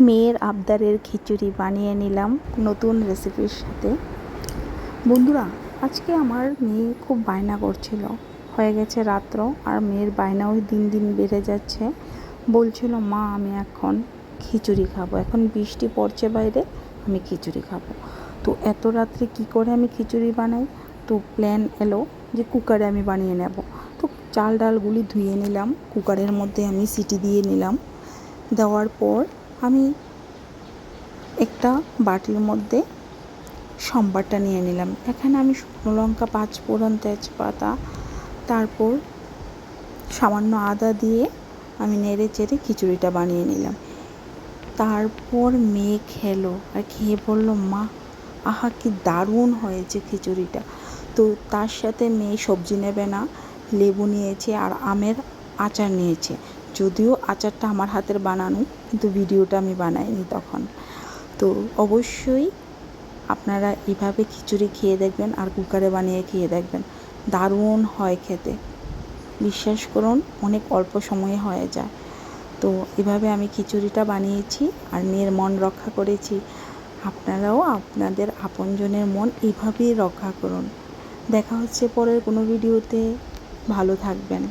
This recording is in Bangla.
মেয়ের আবদারের খিচুড়ি বানিয়ে নিলাম নতুন রেসিপির সাথে। বন্ধুরা, আজকে আমার মেয়ে খুব বায়না করছিল। হয়ে গেছে রাত্র আর মেয়ের বায়নাও দিন দিন বেড়ে যাচ্ছে। বলছিল, মা, আমি এখন খিচুড়ি খাব। এখন বৃষ্টি পড়ছে বাইরে, আমি খিচুড়ি খাব। তো এত রাত্রে কি করে আমি খিচুড়ি বানাই? তো প্ল্যান এলো যে কুকারে আমি বানিয়ে নেব। তো চাল ডালগুলি ধুয়ে নিলাম। কুকারের মধ্যে আমি সিটি দিয়ে নিলাম। দেওয়ার পর আমি একটা বাটির মধ্যে সম্বারটা নিয়ে নিলাম। এখানে আমি শুকনো লঙ্কা, পাঁচ ফোড়ন তেজপাতা, তারপর সামান্য আদা দিয়ে আমি নেড়ে চেড়ে খিচুড়িটা বানিয়ে নিলাম। তারপর মেয়ে খেলো আর খেয়ে বলল, মা, আহা, কি দারুণ হয়েছে খিচুড়িটা। তো তার সাথে মেয়ে সবজি নেবে না, লেবু নিয়েছে আর আমের আচার নিয়েছে। যদিও আচারটা আমার হাতের বানানো, কিন্তু ভিডিওটা আমি বানাইনি তখন। তো অবশ্যই আপনারা এভাবে খিচুড়ি খেয়ে দেখবেন আর কুকারে বানিয়ে খেয়ে দেখবেন। দারুণ হয় খেতে। বিশ্বাস করুন, অনেক অল্প সময়ে হয়ে যায়। তো এভাবে আমি খিচুড়িটা বানিয়েছি আর মেয়ের মন রক্ষা করেছি। আপনারাও আপনাদের আপনজনের মন এইভাবেই রক্ষা করুন। দেখা হচ্ছে পরের কোনো ভিডিওতে। ভালো থাকবেন।